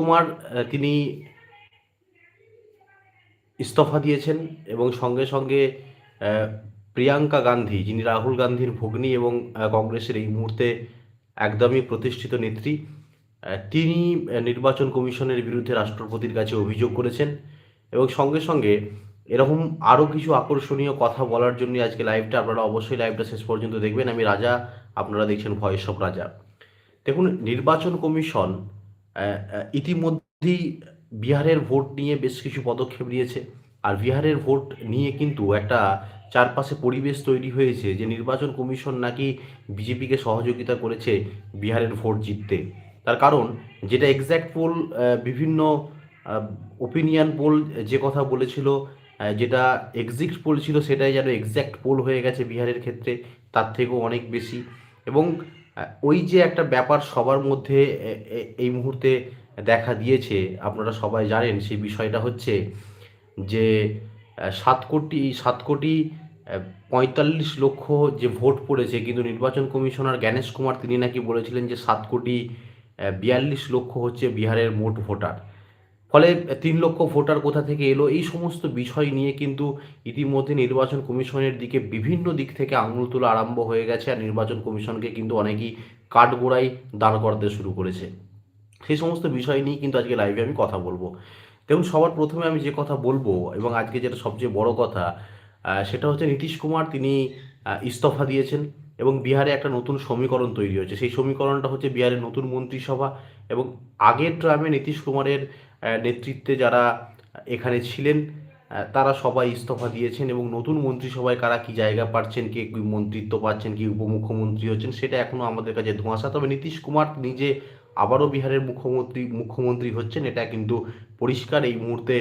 কুমার তিনি ইস্তফা দিয়েছেন এবং সঙ্গে সঙ্গে প্রিয়াঙ্কা গান্ধী, যিনি রাহুল গান্ধীর ভগ্নী এবং কংগ্রেসের এই মুহূর্তে একদমই প্রতিষ্ঠিত নেত্রী তিনি নির্বাচন কমিশনের বিরুদ্ধে রাষ্ট্রপতির কাছে অভিযোগ করেছেন এবং সঙ্গে সঙ্গে এরকম আরও কিছু আকর্ষণীয় কথা বলার জন্য আজকে লাইভটা আপনারা অবশ্যই লাইভটা শেষ পর্যন্ত দেখবেন। আমি রাজা, আপনারা দেখছেন ভয়েস অফ রাজা। দেখুন, নির্বাচন কমিশন ইতিমধ্যেই বিহারের ভোট নিয়ে বেশ কিছু পদক্ষেপ নিয়েছে। আর বিহারের ভোট নিয়ে কিন্তু একটা চারপাশে পরিবেশ তৈরি হয়েছে যে নির্বাচন কমিশন নাকি বিজেপিকে সহযোগিতা করেছে বিহারের ভোট জিততে। তার কারণ যেটা এক্স্যাক্ট পোল বিভিন্ন ওপিনিয়ন পোল যে কথা বলেছিল যেটা এক্সিট পোল ছিল সেটাই যেন এক্স্যাক্ট পোল হয়ে গেছে বিহারের ক্ষেত্রে, তার থেকেও অনেক বেশি। এবং ওই যে একটা ব্যাপার সবার মধ্যে এই মুহূর্তে দেখা দিয়েছে, আপনারা সবাই জানেন সেই বিষয়টা হচ্ছে যে সাত কোটি সাত কোটি পঁয়তাল্লিশ লক্ষ যে ভোট পড়েছে, কিন্তু নির্বাচন কমিশনার জ্ঞানেশ কুমার তিনি নাকি বলেছিলেন যে সাত কোটি বিয়াল্লিশ লক্ষ হচ্ছে বিহারের মোট ভোটার। ফলে তিন লক্ষ ভোটার কোথা থেকে এলো? এই সমস্ত বিষয় নিয়ে কিন্তু ইতিমধ্যে নির্বাচন কমিশনের দিকে বিভিন্ন দিক থেকে আঙুল তোলা আরম্ভ হয়ে গেছে আর নির্বাচন কমিশনকে কিন্তু অনেকেই কাঠগোড়ায় দাঁড় করাতে শুরু করেছে। সেই সমস্ত বিষয় নিয়ে কিন্তু আজকে লাইভে আমি কথা বলব। দেখুন, সবার প্রথমে আমি যে কথা বলব এবং আজকে যেটা সবচেয়ে বড় কথা সেটা হচ্ছে নীতিশ কুমার তিনি ইস্তফা দিয়েছেন এবং বিহারে একটা নতুন সমীকরণ তৈরি হয়েছে। সেই সমীকরণটা হচ্ছে বিহারের নতুন মন্ত্রিসভা এবং আগের ট্রামে নীতিশ কুমারের নেতৃত্বে যারা এখানে ছিলেন তারা সবাই ইস্তফা দিয়েছেন এবং নতুন মন্ত্রিসভায় কারা কি জায়গা পাচ্ছেন, কে কি মন্ত্রিত্ব পাচ্ছেন, কি উপমুখ্যমন্ত্রী হচ্ছেন, সেটা এখনও আমাদের কাছে ধোঁয়াশা। তবে নীতিশ কুমার নিজে আবারও বিহারের মুখ্যমন্ত্রী মুখ্যমন্ত্রী হচ্ছেন, এটা কিন্তু পরিষ্কার এই মুহূর্তে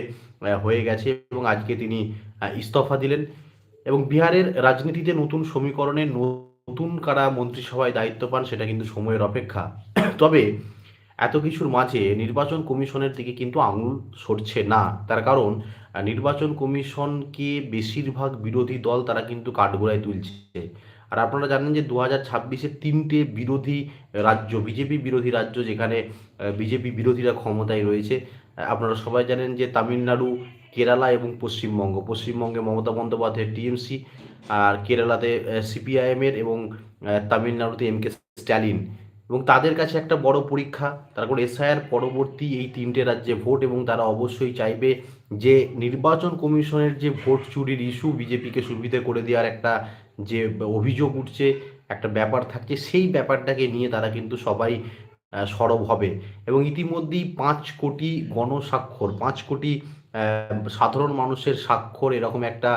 হয়ে গেছে এবং আজকে তিনি ইস্তফা দিলেন। এবং বিহারের রাজনীতিতে নতুন সমীকরণে নতুন কারা মন্ত্রিসভায় দায়িত্ব পান, সেটা কিন্তু সময়ের অপেক্ষা। তবে এত কিছুর মাঝে নির্বাচন কমিশনের দিকে কিন্তু আঙুল সরছে না। তার কারণ নির্বাচন কমিশনকে বেশিরভাগ বিরোধী দল তারা কিন্তু কাঠগোড়ায় তুলছে। আর আপনারা জানেন যে দু হাজার ছাব্বিশে তিনটে বিরোধী রাজ্য, বিজেপি বিরোধী রাজ্য যেখানে বিজেপি বিরোধীরা ক্ষমতায় রয়েছে আপনারা সবাই জানেন যে তামিলনাড়ু, কেরালা এবং পশ্চিমবঙ্গ। পশ্চিমবঙ্গে মমতা বন্দ্যোপাধ্যায়ের টিএমসি আর কেরালাতে সিপিআইএমের এবং তামিলনাড়ুতে এম কে স্ট্যালিন। এবং তাদের কাছে একটা বড় পরীক্ষা। তার কারণ এসআইআর পরবর্তী এই তিনটে রাজ্যে ভোট এবং তারা অবশ্যই চাইবে যে নির্বাচন কমিশনের যে ভোট চুরির ইস্যু বিজেপিকে সুবিধে করে দেওয়ার একটা যে অভিযোগ উঠছে, একটা ব্যাপার থাকছে, সেই ব্যাপারটাকে নিয়ে তারা কিন্তু সবাই সরব হবে। এবং ইতিমধ্যেই পাঁচ কোটি গণস্বাক্ষর, পাঁচ কোটি সাধারণ মানুষের স্বাক্ষর এরকম একটা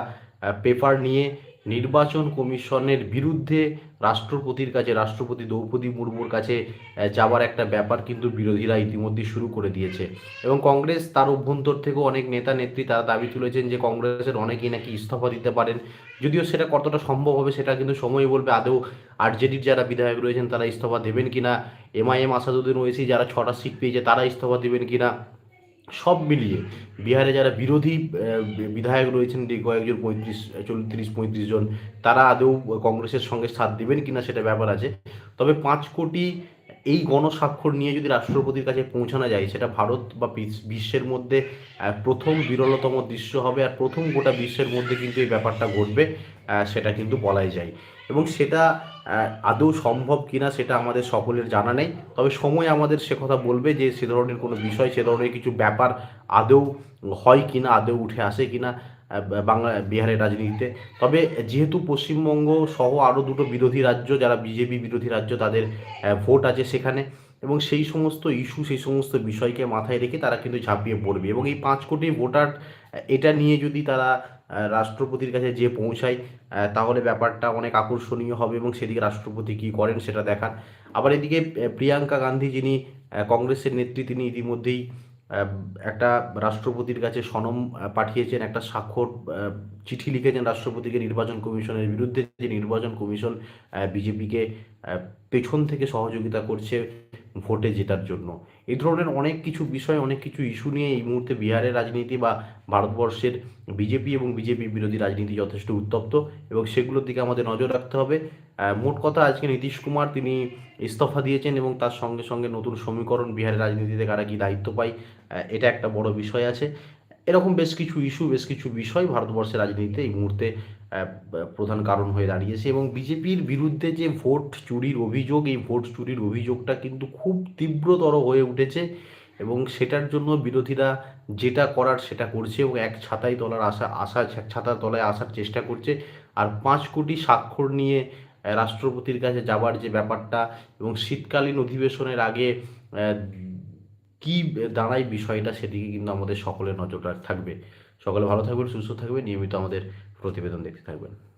পেপার নিয়ে নির্বাচন কমিশনের বিরুদ্ধে রাষ্ট্রপতির কাছে, রাষ্ট্রপতি দ্রৌপদী মুর্মুর কাছে যাওয়ার একটা ব্যাপার কিন্তু বিরোধীরা ইতিমধ্যে শুরু করে দিয়েছে। এবং কংগ্রেস তার অভ্যন্তর থেকেও অনেক নেতা, নেত্রী তারা দাবি তুলেছেন যে কংগ্রেসের অনেকেই নাকি ইস্তফা দিতে পারেন। যদিও সেটা কতটা সম্ভব হবে সেটা কিন্তু সময় বলবে। আদৌ আরজেডির যারা বিধায়ক রয়েছেন তারা ইস্তফা দেবেন কিনা? এমআইএম আসাদুদ্দিন ওয়েসি যারা ছটা সিট পেয়েছে তারা ইস্তফা দেবেন কিনা? সব মিলিয়ে বিহারে যারা বিরোধী বিধায়ক রয়েছেন, যে কয়েকজন পঁয়ত্রিশ, চল্লিশ, পঁয়ত্রিশ জন, তারা আদৌ কংগ্রেসের সঙ্গে সাথ দেবেন কিনা সেটা ব্যাপার আছে। তবে পাঁচ কোটি এই গণস্বাক্ষর নিয়ে যদি রাষ্ট্রপতির কাছে পৌঁছানো যায়, সেটা ভারত বা বিশ্বের মধ্যে প্রথম বিরলতম দৃশ্য হবে, আর প্রথম গোটা বিশ্বের মধ্যে কিন্তু এই ব্যাপারটা ঘটবে সেটা কিন্তু বলাই যায়। এবং সেটা আদৌ সম্ভব কিনা সেটা আমাদের সকলের জানা নেই। তবে সময় আমাদের সে কথা বলবে যে সে ধরনের কোনো বিষয়, সে ধরনের কিছু ব্যাপার আদৌ হয় কিনা, আদৌ উঠে আসে কিনা বাংলা, বিহারের রাজনীতিতে। তবে যেহেতু পশ্চিমবঙ্গ সহ আরও দুটো বিরোধী রাজ্য, যারা বিজেপি বিরোধী রাজ্য, তাদের ভোট আছে সেখানে। এবং সেই সমস্ত ইস্যু সেই সমস্ত বিষয়কে মাথায় রেখে তারা কিন্তু ঝাঁপিয়ে পড়বে এবং এই পাঁচ কোটি ভোটার, এটা নিয়ে যদি তারা রাষ্ট্রপতির কাছে যে পৌঁছায় তাহলে ব্যাপারটা অনেক আকর্ষণীয় হবে এবং সেদিকে রাষ্ট্রপতি কী করেন সেটা দেখান আবার এদিকে প্রিয়াঙ্কা গান্ধী যিনি কংগ্রেসের নেত্রী, তিনি ইতিমধ্যেই একটা রাষ্ট্রপতির কাছে সনম পাঠিয়েছেন একটা স্বাক্ষর চিঠি লিখেছেন রাষ্ট্রপতিকে নির্বাচন কমিশনের বিরুদ্ধে। যে নির্বাচন কমিশন বিজেপিকে পেছন থেকে সহযোগিতা করছে ভোটে জেতার জন্য। এই ধরনের অনেক কিছু বিষয়, অনেক কিছু ইস্যু নিয়ে এই মুহূর্তে বিহারের রাজনীতি বা ভারতবর্ষের বিজেপি এবং বিজেপি বিরোধী রাজনীতি যথেষ্ট উত্তপ্ত এবং সেগুলোর দিকে আমাদের নজর রাখতে হবে। মোট কথা আজকে নীতিশ কুমার তিনি ইস্তফা দিয়েছেন এবং তার সঙ্গে সঙ্গে নতুন সমীকরণ বিহারের রাজনীতিতে কারা কি দায়িত্ব পায় এটা একটা বড় বিষয় আছে। এরকম বেশ কিছু ইস্যু বেশ কিছু বিষয় ভারতবর্ষের রাজনীতিতে এই মুহূর্তে প্রধান কারণ হয়ে দাঁড়িয়েছে এবং বিজেপির বিরুদ্ধে যে ভোট চুরির অভিযোগ, এই ভোট চুরির অভিযোগটা কিন্তু খুব তীব্রতর হয়ে উঠেছে এবং সেটার জন্য বিরোধীরা যেটা করার সেটা করছে এবং এক ছাতায় তলার আশা আশা ছাতার তলায় আসার চেষ্টা করছে। আর পাঁচ কোটি স্বাক্ষর নিয়ে রাষ্ট্রপতির কাছে যাবার যে ব্যাপারটা এবং শীতকালীন অধিবেশনের আগে কি দাঁড়ায় বিষয়টা সেদিকে কিন্তু আমাদের সকলের নজর থাকবে। সকলে ভালো থাকবেন, সুস্থ থাকবেন, নিয়মিত আমাদের প্রতিবেদন দেখতে থাকবেন।